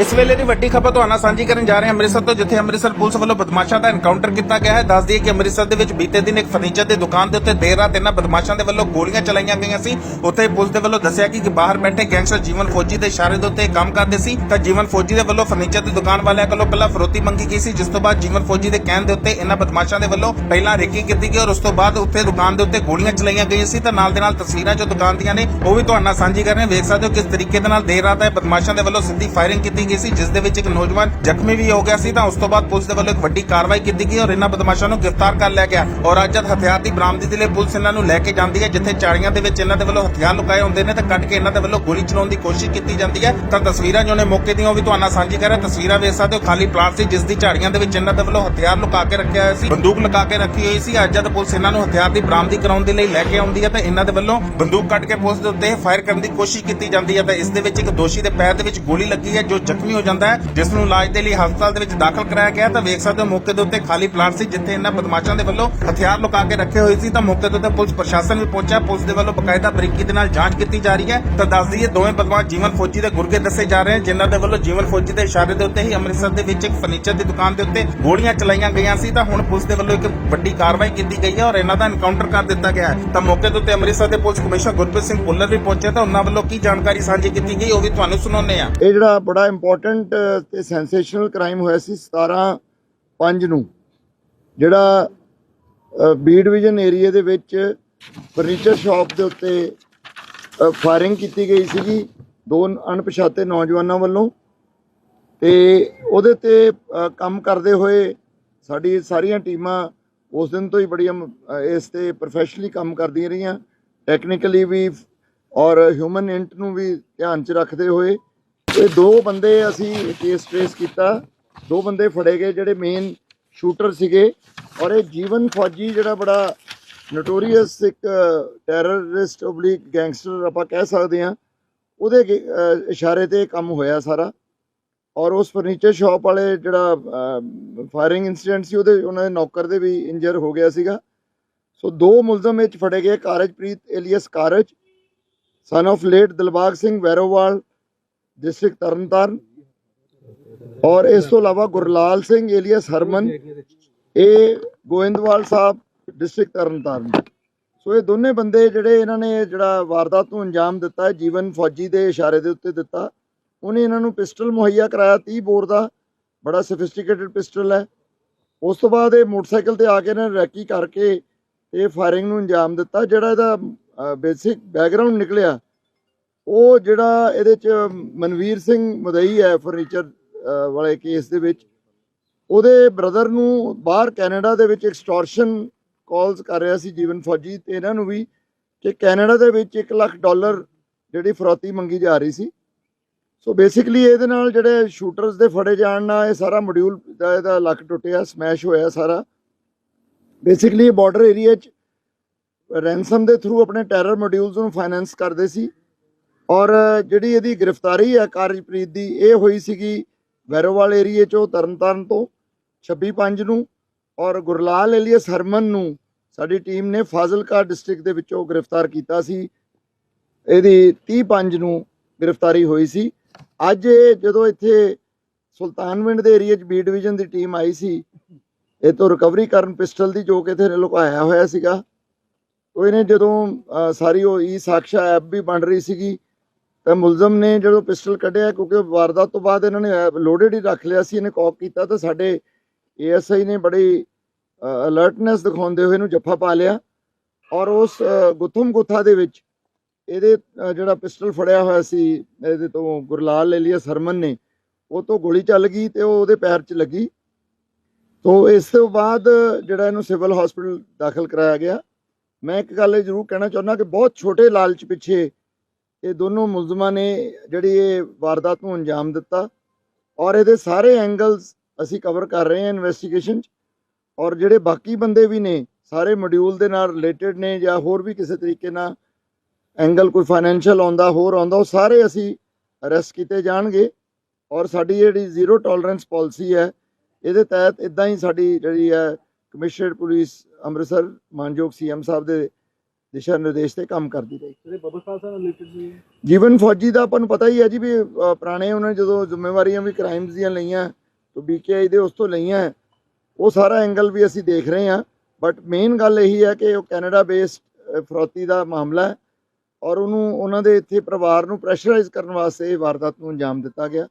ਇਸ ਵੇਲੇ ਦੀ ਵੱਡੀ ਖਬਰ ਤੁਹਾਨੂੰ ਸਾਂਝੀ ਕਰਨ ਜਾ ਰਹੇ ਹਾਂ ਅੰਮ੍ਰਿਤਸਰ ਤੋਂ, ਜਿੱਥੇ ਅੰਮ੍ਰਿਤਸਰ ਪੁਲਿਸ ਵੱਲੋਂ ਬਦਮਾਸ਼ਾਂ ਦਾ ਐਨਕਾਊਂਟਰ ਕੀਤਾ ਗਿਆ ਹੈ। ਦੱਸ ਦਈਏ ਕਿ ਅੰਮ੍ਰਿਤਸਰ ਦੇ ਵਿੱਚ ਬੀਤੇ ਦਿਨ ਇੱਕ ਫਰਨੀਚਰ ਦੀ ਦੁਕਾਨ ਦੇ ਉੱਤੇ ਦੇਰ ਰਾਤ ਇਹਨਾਂ ਬਦਮਾਸ਼ਾਂ ਦੇ ਵੱਲੋਂ ਗੋਲੀਆਂ ਚਲਾਈਆਂ ਗਈਆਂ ਸੀ। ਉੱਥੇ ਪੁਲਿਸ ਦੇ ਵੱਲੋਂ ਦੱਸਿਆ ਕਿ ਬਾਹਰ ਬੈਠੇ ਗੈਂਗਸਟਰ ਜੀਵਨ ਫੌਜੀ ਦੇ ਇਸ਼ਾਰੇ ਦੇ ਉੱਤੇ ਕੰਮ ਕਰਦੇ ਸੀ। ਤਾਂ ਜੀਵਨ ਫੌਜੀ ਦੇ ਵੱਲੋਂ ਫਰਨੀਚਰ ਦੀ ਦੁਕਾਨ ਵਾਲਿਆਂ ਕੋਲੋਂ ਪਹਿਲਾਂ ਫਰੋਤੀ ਮੰਗੀ ਗਈ ਸੀ, ਜਿਸ ਤੋਂ ਬਾਅਦ ਜੀਵਨ ਫੌਜੀ ਦੇ ਕਹਿਣ ਦੇ ਉੱਤੇ ਇਹਨਾਂ ਬਦਮਾਸ਼ਾਂ ਦੇ ਵੱਲੋਂ ਪਹਿਲਾਂ ਰੇਕੀ ਕੀਤੀ ਗਈ ਔਰ ਉਸ ਤੋਂ ਬਾਅਦ ਉੱਥੇ ਦੁਕਾਨ ਦੇ ਉੱਤੇ ਗੋਲੀਆਂ ਚਲਾਈਆਂ ਗਈਆਂ ਸੀ। ਤਾਂ ਨਾਲ ਦੇ ਨਾਲ ਤਸਵੀਰਾਂ ਜੋ ਦੁਕਾਨ ਦੀਆਂ ਨੇ, ਉਹ ਵੀ ਤੁਹਾਡੇ ਨਾਲ ਸਾਂਝੀ ਕਰ ਰਹੇ ਹਾਂ। ਵੇਖ ਸਕਦੇ ਹੋ ਕਿਸ ਤਰੀਕੇ ਦੇ ਨਾਲ ਦੇਰ ਰਾਤ ਹੈ ਬਦਮਾਸ਼ਾਂ ਦੇ ਵੱਲੋਂ ਸਿੱਧੀ ਫਾਇਰਿੰਗ ਕੀਤੀ ਗਈ ਸੀ, ਜਿਸ ਦੇ ਵਿੱਚ ਇੱਕ ਨੌਜਵਾਨ ਜ਼ਖਮੀ ਵੀ ਹੋ ਗਿਆ ਸੀ, ਤਾਂ ਉਸ ਤੋਂ ਬਾਅਦ ਪੁਲਿਸ ਦੇ ਵੱਲੋਂ ਇੱਕ ਵੱਡੀ ਕਾਰਵਾਈ ਕੀਤੀ ਗਈ ਔਰ ਇਹਨਾਂ ਬਦਮਾਸ਼ਾਂ ਨੂੰ ਗ੍ਰਿਫਤਾਰ ਕਰ ਲਿਆ ਗਿਆ। ਔਰ ਅੱਜ ਜਦ ਹਥਿਆਰ ਦੀ ਬਰਾਮਦੀ ਦੇ ਲਈ ਪੁਲਿਸ ਇਹਨਾਂ ਨੂੰ ਲੈ ਕੇ ਜਾਂਦੀ ਹੈ, ਜਿੱਥੇ ਝਾੜੀਆਂ ਦੇ ਵਿੱਚ ਇਹਨਾਂ ਦੇ ਵੱਲੋਂ ਹਥਿਆਰ ਲੁਕਾਏ ਹੁੰਦੇ ਨੇ, ਤਾਂ ਕੱਢ ਕੇ ਇਹਨਾਂ ਦੇ ਵੱਲੋਂ ਗੋਲੀ ਚਲਾਉਣ ਦੀ ਕੋਸ਼ਿਸ਼ ਕੀਤੀ ਜਾਂਦੀ ਹੈ। ਤਾਂ ਤਸਵੀਰਾਂ ਜੋ ਨੇ ਮੌਕੇ ਦੀਆਂ, ਉਹ ਵੀ ਤੁਹਾਨੂੰ ਸਾਂਝੀ ਕਰ ਰਿਹਾ। ਤਸਵੀਰਾਂ ਵੇਖ ਸਕਦੇ ਹੋ, ਖਾਲੀ ਪਲਾਟ ਸੀ, ਜਿਸ ਦੀ ਝਾੜੀਆਂ ਦੇ ਵਿੱਚ ਇਹਨਾਂ ਦੇ ਵੱਲੋਂ ਹਥਿਆਰ ਲੁਕਾ ਕੇ ਰੱਖਿਆ ਹੋਇਆ ਸੀ, ਬੰਦੂਕ ਲਗਾ ਕੇ ਰੱਖੀ ਹੋਈ ਸੀ। ਅੱਜ ਜਦ ਪੁਲਿਸ ਇਹਨਾਂ ਨੂੰ ਹਥਿਆਰ ਦੀ ਬਰਾਮਦੀ ਕਰਾਉਣ ਦੇ ਲਈ ਲੈ ਕੇ ਆਉਂਦੀ ਹੈ, ਤਾਂ ਇਹਨਾਂ ਦੇ ਵੱਲੋਂ ਬੰਦੂਕ ਕੱਢ ਕੇ ਪੁਲਿਸ ਦੇ ਉੱਤੇ ਫਾਇਰ ਕਰਨ ਦੀ ਕੋਸ਼ਿਸ਼ ਕੀਤੀ ਜਾਂਦੀ ਹੈ। ਤਾਂ ਇਸ ਦੇ ਵਿੱਚ ਇੱਕ ਦੋਸ਼ੀ ਦੇ ਪੈਰ ਦੇ ਵਿੱਚ ਗੋਲੀ ਲੱਗੀ ਹੈ, ਜੋ ਜ਼ਖਮੀ ਹੋ ਜਾਂਦਾ ਹੈ, ਜਿਸ ਨੂੰ ਇਲਾਜ ਦੇ ਲਈ ਹਸਪਤਾਲ ਦੇ ਵਿੱਚ ਦਾਖਲ ਕਰਾਇਆ ਗਿਆ ਤਾਂ ਵੇਖ ਸਕਦੇ ਹੋ ਮੌਕੇ ਦੇ ਉੱਤੇ ਖਾਲੀ ਪਲਾਟ ਸੀ, ਜਿੱਥੇ ਇਹਨਾਂ ਬਦਮਾਸ਼ਾਂ ਦੇ ਵੱਲੋਂ ਹਥਿਆਰ ਲੁਕਾ ਕੇ ਰੱਖੇ ਹੋਏ ਸੀ, ਤਾਂ ਮੌਕੇ ਦੇ ਉੱਤੇ ਪੁਲਿਸ ਪ੍ਰਸ਼ਾਸਨ ਵੀ ਪਹੁੰਚਿਆ ਪੁਲਿਸ ਦੇ ਵੱਲੋਂ ਬਕਾਇਦਾ ਬਰੀਕੀ ਦੇ ਨਾਲ ਜਾਂਚ ਕੀਤੀ ਜਾ ਰਹੀ ਹੈ। ਤਾਂ ਦੱਸ ਦਈਏ, ਦੋਵੇਂ ਬਦਮਾਸ਼ ਜੀਵਨ ਫੌਜੀ ਦੇ ਗੁਰਗੇ ਦੱਸੇ ਜਾ ਰਹੇ ਹਨ, ਜਿਨ੍ਹਾਂ ਦੇ ਵੱਲੋਂ ਜੀਵਨ ਫੌਜੀ ਦੇ ਇਸ਼ਾਰੇ ਦੇ ਉੱਤੇ ਹੀ ਅੰਮ੍ਰਿਤਸਰ ਦੇ ਵਿੱਚ ਇੱਕ ਫਰਨੀਚਰ ਦੀ ਦੁਕਾਨ ਦੇ ਉੱਤੇ ਗੋਲੀਆਂ ਚਲਾਈਆਂ ਗਈਆਂ ਸੀ, ਤਾਂ ਹੁਣ ਪੁਲਿਸ ਦੇ ਵੱਲੋਂ ਇੱਕ ਵੱਡੀ ਕਾਰਵਾਈ ਕੀਤੀ ਗਈ ਹੈ ਔਰ ਇਹਨਾਂ ਦਾ ਐਨਕਾਊਂਟਰ ਕਰ ਦਿੱਤਾ ਗਿਆ ਹੈ। ਤਾਂ ਮੌਕੇ ਦੇ ਉੱਤੇ ਅੰਮ੍ਰਿਤਸਰ ਦੇ ਪੁਲਿਸ ਕਮਿਸ਼ਨਰ ਗੁਰਪ੍ਰੀਤ ਸਿੰਘ ਭੁੱਲਰ ਵੀ ਪਹੁੰਚੇ, ਤਾਂ ਉਹਨਾਂ ਵੱਲੋਂ ਕੀ ਜਾਣਕਾਰੀ ਸਾਂਝੀ ਕੀਤੀ ਗਈ, ਉਹ ਵੀ ਤੁਹਾਨੂੰ ਸੁਣਾਉਂਦੇ ਆ ਇਹ ਜਿਹੜਾ ਬੜਾ ਇੰਪੋਰਟੈਂਟ uh, ਤੇ ਸੈਂਸੇਸ਼ਨਲ ਕ੍ਰਾਈਮ ਹੋਇਆ ਸੀ 17 5 ਨੂੰ। ਜਿਹੜਾ ਬੀ ਡਿਵੀਜ਼ਨ ਏਰੀਆ ਦੇ ਵਿੱਚ ਫਰਨੀਚਰ ਸ਼ਾਪ ਦੇ ਉੱਤੇ ਫਾਇਰਿੰਗ ਕੀਤੀ ਗਈ ਸੀਗੀ ਦੋ ਅਣਪਛਾਤੇ ਨੌਜਵਾਨਾਂ ਵੱਲੋਂ। ਤੇ ਉਹਦੇ ਤੇ ਕੰਮ ਕਰਦੇ ਹੋਏ ਸਾਡੀ ਸਾਰੀਆਂ ਟੀਮਾਂ ਉਸ ਦਿਨ ਤੋਂ ਹੀ ਬੜੀਆਂ ਇਸ ਤੇ ਪ੍ਰੋਫੈਸ਼ਨਲੀ ਕੰਮ ਕਰਦੀਆਂ ਰਹੀਆਂ। ਟੈਕਨੀਕਲੀ ਵੀ ਔਰ ਹਿਊਮਨ ਇੰਟ ਨੂੰ ਵੀ ਧਿਆਨ 'ਚ ਰੱਖਦੇ ਹੋਏ ਇਹ ਦੋ ਬੰਦੇ ਅਸੀਂ ਕੇਸ ਟ੍ਰੇਸ ਕੀਤਾ। ਦੋ ਬੰਦੇ ਫੜੇ ਗਏ ਜਿਹੜੇ ਮੇਨ ਸ਼ੂਟਰ ਸੀਗੇ ਔਰ ਇਹ ਜੀਵਨ ਫੌਜੀ ਜਿਹੜਾ ਬੜਾ ਨੋਟੋਰੀਅਸ ਇੱਕ ਟੈਰਰਿਸਟ ਓਬਲੀਕ ਗੈਂਗਸਟਰ ਆਪਾਂ ਕਹਿ ਸਕਦੇ ਹਾਂ। ਉਹਦੇ ਗੇ- ਇਸ਼ਾਰੇ ਤੇ ਕੰਮ ਹੋਇਆ ਸਾਰਾ। ਔਰ ਉਸ ਫਰਨੀਚਰ ਸ਼ਾਪ ਵਾਲੇ ਜਿਹੜਾ ਫਾਇਰਿੰਗ ਇਨਸੀਡੈਂਟ ਸੀ, ਉਹਦੇ, ਉਹਨਾਂ ਦੇ ਨੌਕਰ ਦੇ ਵੀ ਇੰਜਰ ਹੋ ਗਿਆ ਸੀਗਾ। ਸੋ ਦੋ ਮੁਲਜ਼ਮ ਵਿੱਚ ਫੜੇ ਗਏ, Karajpreet alias Karaj son of late Dilbag Singh Vairowal district Tarn Taran ਔਰ ਇਸ ਤੋਂ ਇਲਾਵਾ ਗੁਰਲਾਲ ਸਿੰਘ ਏਲੀਅਸ ਹਰਮਨ ਇਹ ਗੋਇੰਦਵਾਲ ਸਾਹਿਬ ਡਿਸਟ੍ਰਿਕਟ ਤਰਨਤਾਰਨ ਸੋ ਇਹ ਦੋਨੇ ਬੰਦੇ ਜਿਹੜੇ ਇਹਨਾਂ ਨੇ ਜਿਹੜਾ ਵਾਰਦਾਤ ਨੂੰ ਅੰਜਾਮ ਦਿੱਤਾ ਜੀਵਨ ਫੌਜੀ ਦੇ ਇਸ਼ਾਰੇ ਦੇ ਉੱਤੇ ਦਿੱਤਾ ਉਹਨੇ ਇਹਨਾਂ ਨੂੰ ਪਿਸਟਲ ਮੁਹੱਈਆ ਕਰਾਇਆ 30 ਬੋਰ ਦਾ ਬੜਾ ਸੋਫਿਸਟੀਕੇਟਡ ਪਿਸਟਲ ਹੈ ਉਸ ਤੋਂ ਬਾਅਦ ਇਹ ਮੋਟਰਸਾਈਕਲ ਤੇ ਆ ਕੇ ਇਹਨਾਂ ਨੇ ਰੈਕੀ ਕਰਕੇ ਇਹ ਫਾਇਰਿੰਗ ਨੂੰ ਅੰਜਾਮ ਦਿੱਤਾ ਜਿਹੜਾ ਇਹਦਾ ਬੇਸਿਕ ਬੈਕਗ੍ਰਾਉਂਡ ਨਿਕਲਿਆ ਉਹ ਜਿਹੜਾ ਇਹਦੇ ਚ ਮਨਵੀਰ ਸਿੰਘ ਮਦਈ ਹੈ ਫਰਨੀਚਰ ਵਾਲੇ ਕੇਸ ਦੇ ਵਿੱਚ, ਉਹਦੇ ਬ੍ਰਦਰ ਨੂੰ ਬਾਹਰ ਕੈਨੇਡਾ ਦੇ ਵਿੱਚ ਐਕਸਟੋਰਸ਼ਨ ਕਾਲਸ ਕਰ ਰਿਹਾ ਸੀ ਜੀਵਨ ਫੌਜੀ ਤੇ ਇਹਨਾਂ ਨੂੰ ਵੀ ਕਿ ਕੈਨੇਡਾ ਦੇ ਵਿੱਚ 1 ਲੱਖ ਡਾਲਰ ਜਿਹੜੀ ਫਰੋਤੀ ਮੰਗੀ ਜਾ ਰਹੀ ਸੀ। ਸੋ ਬੇਸਿਕਲੀ ਇਹਦੇ ਨਾਲ ਜਿਹੜੇ ਸ਼ੂਟਰਸ ਦੇ ਫੜੇ ਜਾਣ ਨਾਲ ਇਹ ਸਾਰਾ ਮੋਡਿਊਲ ਦਾ ਇਹਦਾ ਲੱਕ ਟੁੱਟਿਆ ਸਮੈਸ਼ ਹੋਇਆ ਸਾਰਾ। ਬੇਸਿਕਲੀ ਬਾਰਡਰ ਏਰੀਆ 'ਚ ਰੈਂਸਮ ਦੇ ਥਰੂ ਆਪਣੇ ਟੈਰਰ ਮੋਡਿਊਲਸ ਨੂੰ ਫਾਈਨੈਂਸ ਕਰਦੇ ਸੀ। ਔਰ ਜਿਹੜੀ ਇਹਦੀ ਗ੍ਰਿਫਤਾਰੀ ਹੈ ਕਾਰਜਪ੍ਰੀਤ ਦੀ, ਇਹ ਹੋਈ ਸੀਗੀ ਵੈਰੋਵਾਲ ਏਰੀਏ 'ਚੋਂ ਤਰਨਤਾਰਨ ਤੋਂ 26/5 ਨੂੰ ਔਰ ਗੁਰਲਾਲ ਏਲੀਅਸ ਹਰਮਨ ਨੂੰ ਸਾਡੀ ਟੀਮ ਨੇ ਫਾਜ਼ਿਲਕਾ ਡਿਸਟ੍ਰਿਕਟ ਦੇ ਵਿੱਚੋਂ ਗ੍ਰਿਫਤਾਰ ਕੀਤਾ ਸੀ। ਇਹਦੀ 30/5 ਨੂੰ ਗ੍ਰਿਫਤਾਰੀ ਹੋਈ ਸੀ। ਅੱਜ ਇਹ ਜਦੋਂ ਇੱਥੇ ਸੁਲਤਾਨਵਿੰਡ ਦੇ ਏਰੀਏ 'ਚ ਬੀ ਡਿਵੀਜ਼ਨ ਦੀ ਟੀਮ ਆਈ ਸੀ, ਇਹ ਤੋਂ ਰਿਕਵਰੀ ਕਰਨ ਪਿਸਟਲ ਦੀ ਜੋ ਕਿ ਇੱਥੇ ਲੁਕਾਇਆ ਹੋਇਆ ਸੀਗਾ, ਉਹ ਇਹਨੇ ਜਦੋਂ ਸਾਰੀ ਉਹ ਈ ਸਾਕਸ਼ਾ ਐਪ ਵੀ ਬਣ ਰਹੀ ਸੀਗੀ ਤਾਂ ਮੁਲਜ਼ਮ ਨੇ ਜਦੋਂ ਪਿਸਟਲ ਕੱਢਿਆ ਕਿਉਂਕਿ ਵਾਰਦਾਤ ਤੋਂ ਬਾਅਦ ਇਹਨਾਂ ਨੇ ਲੋਡਡ ਹੀ ਰੱਖ ਲਿਆ ਸੀ ਇਹਨੇ ਕੌਕ ਕੀਤਾ ਤਾਂ ਸਾਡੇ ਏਐਸਆਈ ਨੇ ਬੜੀ ਅਲਰਟਨੈਸ ਦਿਖਾਉਂਦੇ ਹੋਏ ਇਹਨੂੰ ਜੱਫਾ ਪਾ ਲਿਆ ਔਰ ਉਸ ਅ, ਗੁੱਥਮ ਗੁੱਥਾ ਦੇ ਵਿੱਚ ਇਹਦੇ ਜਿਹੜਾ ਪਿਸਟਲ ਫੜਿਆ ਹੋਇਆ ਸੀ ਇਹਦੇ ਤੋਂ ਗੁਰਲਾਲ ਏਲੀਅਸ ਸਰਮਨ ਨੇ ਉਹ ਤੋਂ ਗੋਲੀ ਚੱਲ ਗਈ ਤੇ ਉਹ ਉਹਦੇ ਪੈਰ 'ਚ ਲੱਗੀ। ਤੋਂ ਇਸ ਤੋਂ ਬਾਅਦ ਜਿਹੜਾ ਇਹਨੂੰ ਸਿਵਲ ਹਸਪੀਟਲ ਦਾਖਲ ਕਰਾਇਆ ਗਿਆ। ਮੈਂ ਇੱਕ ਗੱਲ ਇਹ ਜ਼ਰੂਰ ਕਹਿਣਾ ਚਾਹੁੰਦਾ ਕਿ ਬਹੁਤ ਛੋਟੇ ਲਾਲਚ ਪਿੱਛੇ ਇਹ ਦੋਨੋਂ ਮੁਲਜ਼ਮਾਂ ਨੇ ਜਿਹੜੀ ਇਹ ਵਾਰਦਾਤ ਨੂੰ ਅੰਜਾਮ ਦਿੱਤਾ ਔਰ ਇਹਦੇ ਸਾਰੇ ਐਂਗਲਸ ਅਸੀਂ ਕਵਰ ਕਰ ਰਹੇ ਹਾਂ ਇਨਵੈਸਟੀਗੇਸ਼ਨ 'ਚ ਔਰ ਜਿਹੜੇ ਬਾਕੀ ਬੰਦੇ ਵੀ ਨੇ, ਸਾਰੇ ਮੋਡਿਊਲ ਦੇ ਨਾਲ ਰਿਲੇਟਡ ਨੇ ਜਾਂ ਹੋਰ ਵੀ ਕਿਸੇ ਤਰੀਕੇ ਨਾਲ ਐਂਗਲ ਕੋਈ ਫਾਈਨੈਂਸ਼ੀਅਲ ਆਉਂਦਾ, ਹੋਰ ਆਉਂਦਾ, ਉਹ ਸਾਰੇ ਅਸੀਂ ਅਰੈਸਟ ਕੀਤੇ ਜਾਣਗੇ ਔਰ ਸਾਡੀ ਜਿਹੜੀ ਜ਼ੀਰੋ ਟੋਲਰੈਂਸ ਪਾਲਿਸੀ ਹੈ, ਇਹਦੇ ਤਹਿਤ ਇਦਾਂ ਹੀ ਸਾਡੀ ਜਿਹੜੀ ਹੈ ਕਮਿਸ਼ਨਰ ਪੁਲਿਸ ਅੰਮ੍ਰਿਤਸਰ ਮਾਨਯੋਗ ਸੀਐਮ ਸਾਹਿਬ ਦੇ ਦਿਸ਼ਾ ਨਿਰਦੇਸ਼ ਤੇ ਕੰਮ ਕਰਦੀ ਰਹੀ। ਜਿਹੜੇ ਬਬਲ ਖਾਲਸਾ ਨਾਲ ਰਿਲੇਟਡ ਸੀ ਜੀਵਨ ਫੌਜੀ ਦਾ ਆਪਾਂ ਨੂੰ ਪਤਾ ਹੀ ਹੈ ਜੀ ਵੀ ਅ, ਪੁਰਾਣੇ ਉਹਨਾਂ ਨੇ ਜਦੋਂ ਜ਼ਿੰਮੇਵਾਰੀਆਂ ਵੀ ਕ੍ਰਾਈਮਸ ਦੀਆਂ ਲਈਆਂ ਤੋਂ ਬੀਕੇਆਈ ਦੇ ਉਸ ਤੋਂ ਲਈਆਂ ਉਹ ਸਾਰਾ ਐਂਗਲ ਵੀ ਅਸੀਂ ਦੇਖ ਰਹੇ ਹਾਂ। ਬਟ ਮੇਨ ਗੱਲ ਇਹੀ ਹੈ ਕਿ ਉਹ ਕੈਨੇਡਾ ਬੇਸਡ ਫਰੋਤੀ ਦਾ ਮਾਮਲਾ ਹੈ ਔਰ ਉਹਨੂੰ ਉਹਨਾਂ ਦੇ ਇੱਥੇ ਪਰਿਵਾਰ ਨੂੰ ਪ੍ਰੈਸ਼ਰਾਈਜ਼ ਕਰਨ ਵਾਸਤੇ ਇਹ ਵਾਰਦਾਤ ਨੂੰ ਅੰਜਾਮ ਦਿੱਤਾ ਗਿਆ।